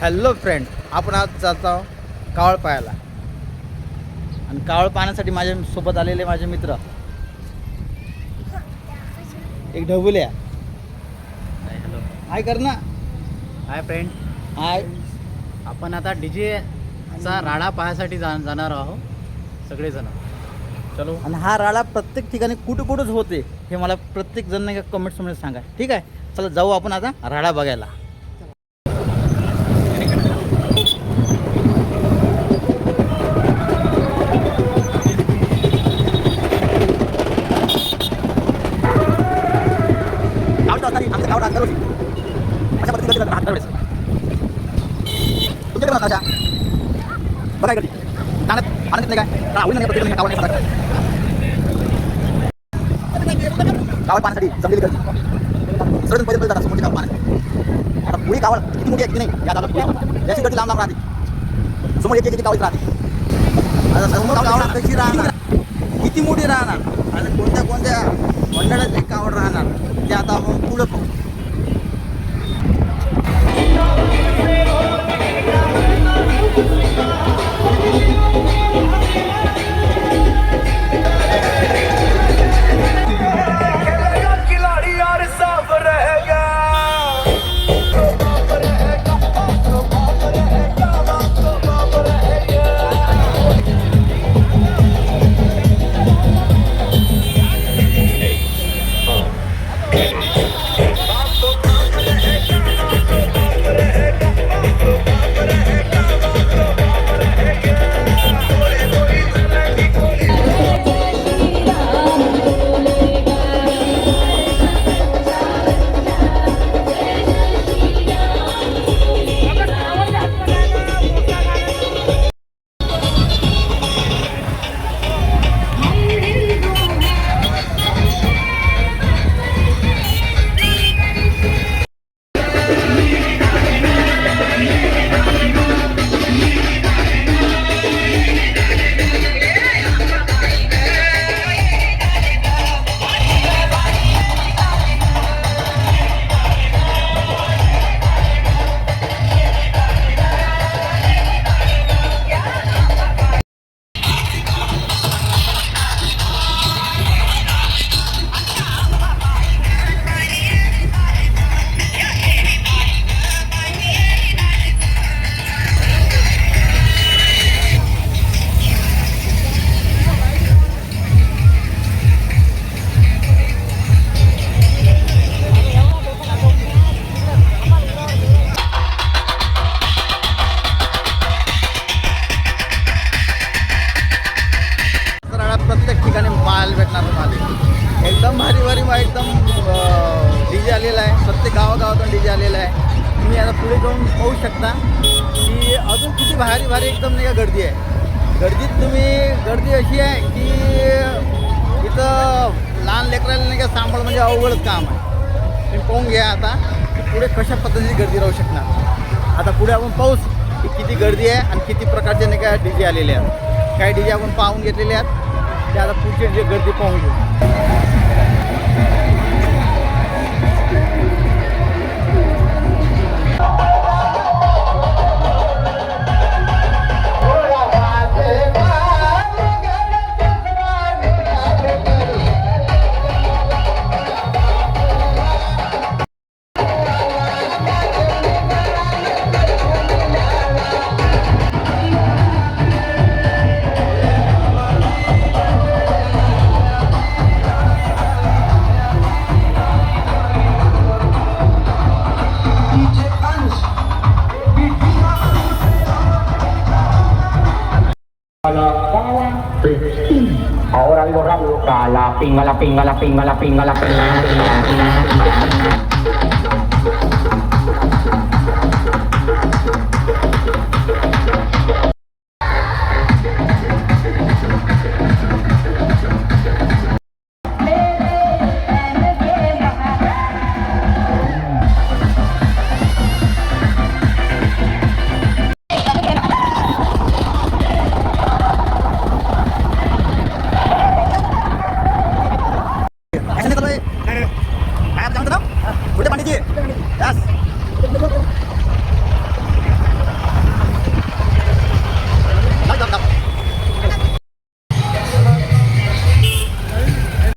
Hello friend आपण आज जात आहोत कावळ पाहायला आणि कावळ पाहण्यासाठी माझ्या सोबत आलेले माझे मित्र. एक ढबुल्या हॅलो. हाय कर ना. Hi friend. हाय. आपण आता डी चा राडा पाहायसाठी जा जाणार आहोत सगळेजण. चलो. आणि हा राडा प्रत्येक ठिकाणी कुठं कुठंच होते हे मला प्रत्येक जण कमेंट्समध्ये सांगा. ठीक आहे? चला जाऊ आपण आता राडा बघायला. कावडा कावडा दरवर्षी अशा पद्धतीने हात दरवेळेस तुमच्याकडे अशा. बघा इकडे. ताण्यात आनंद काय? का आवडीनं नाही प्रत्येकाने कावड नाही करतात कावड पाहण्यासाठी जमलेली गर्दी. सर्वजण पहिले पहिले जातात समोरची कावड पाहण्यात आता पुढे कावड किती मोठी आहे किती नाही या दादा याची गर्दी लांब लांब राहते. समोर एक एक कावड राहते समोर कावड कशी राहणार? किती मोठी राहणार? आणि कोणत्या कोणत्या मंडळात एक कावड राहणार? ते आता आपण पुढं पाहू. जे आलेला आहे. प्रत्येक गावागावातून डी जे आलेला आहे. तुम्ही आता पुढे जाऊन पाहू शकता की अजून किती भारी भारी एकदम नाही का गर्दी आहे. गर्दीत तुम्ही गर्दी अशी आहे की इथं लहान लेकराला नाही का सांभाळ म्हणजे अवघडच काम आहे. तुम्ही पाहून घ्या आता पुढे कशा पद्धतीची गर्दी राहू शकणार. आता पुढे आपण पाहूच की किती गर्दी आहे आणि किती प्रकारचे नाही का डी जे आलेले आहेत. काही डी जे आपण पाहून घेतलेले आहेत. ते आता पुढचे जे गर्दी पाहून घेऊ. Ahora algo rápido. A la pinga, la pinga, la pinga, la pinga,